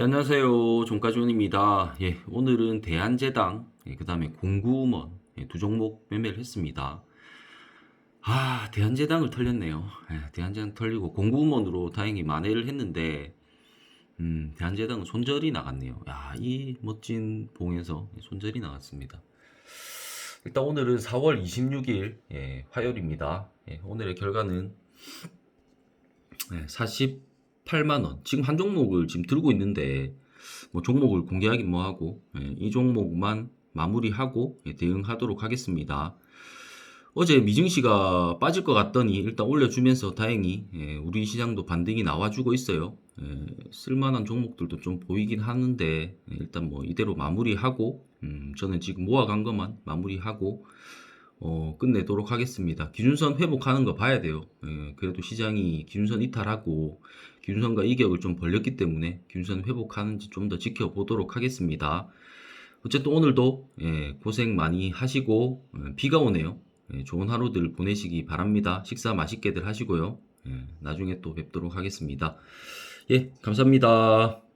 예, 안녕하세요. 종가지원입니다. 예, 오늘은 대한제당, 예, 그 다음에 공구음원 예, 두 종목 매매를 했습니다. 아, 대한제당을 털렸네요. 예, 대한제당 털리고 공구음원으로 다행히 만회를 했는데, 음, 대한제당은 손절이 나갔네요. 야, 이 멋진 봉에서 손절이 나갔습니다. 일단 오늘은 4월 26일 예, 화요일입니다. 예, 오늘의 결과는 예, 40 8만 원. 지금 한 종목을 지금 들고 있는데 뭐 종목을 공개하긴 뭐하고 예, 이 종목만 마무리하고 예, 대응하도록 하겠습니다. 어제 미증시가 빠질 것 같더니 일단 올려주면서 다행히 예, 우리 시장도 반등이 나와주고 있어요. 예, 쓸만한 종목들도 좀 보이긴 하는데 예, 일단 뭐 이대로 마무리하고 음, 저는 지금 모아간 것만 마무리하고 어, 끝내도록 하겠습니다. 기준선 회복하는 거 봐야 돼요. 예, 그래도 시장이 기준선 이탈하고 기준선과 이격을 좀 벌렸기 때문에 기준선 회복하는지 좀 더 지켜보도록 하겠습니다. 어쨌든 오늘도 예, 고생 많이 하시고 예, 비가 오네요. 예, 좋은 하루들 보내시기 바랍니다. 식사 맛있게들 하시고요. 예, 나중에 또 뵙도록 하겠습니다. 예, 감사합니다.